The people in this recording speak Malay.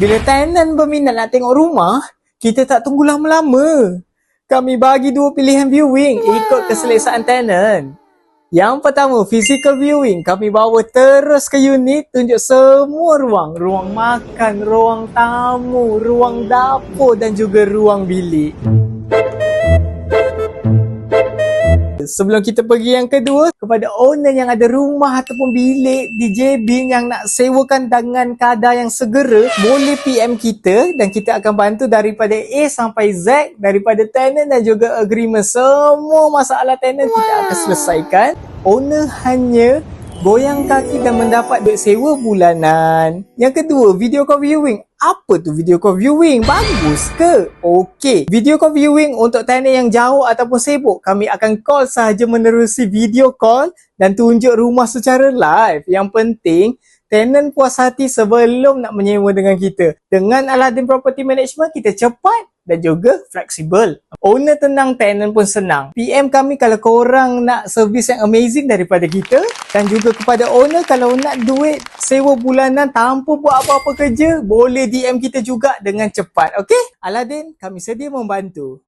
Bila tenant berminat nak tengok rumah, kita tak tunggu lama-lama. Kami bagi dua pilihan viewing ikut keselesaan tenant. Yang pertama, physical viewing. Kami bawa terus ke unit, tunjuk semua ruang. Ruang makan, ruang tamu, ruang dapur dan juga ruang bilik. Sebelum kita pergi yang kedua, kepada owner yang ada rumah ataupun bilik di JB yang nak sewakan dengan kadar yang segera, boleh PM kita dan kita akan bantu daripada A sampai Z, daripada tenant dan juga agreement. Semua masalah tenant kita akan selesaikan. Owner hanya goyang kaki dan mendapat duit sewa bulanan. Yang kedua, video call viewing. Apa tu video call viewing? Bagus ke? Okey. Video call viewing untuk tenant yang jauh ataupun sibuk. Kami akan call sahaja menerusi video call dan tunjuk rumah secara live. Yang penting, tenant puas hati sebelum nak menyewa dengan kita. Dengan Aladdin Property Management, kita cepat dan juga fleksibel. Owner tenang, tenant pun senang. PM kami kalau korang nak servis yang amazing daripada kita dan juga kepada owner kalau nak duit sewa bulanan tanpa buat apa-apa kerja, boleh DM kita juga dengan cepat. Okey? Aladdin, kami sedia membantu.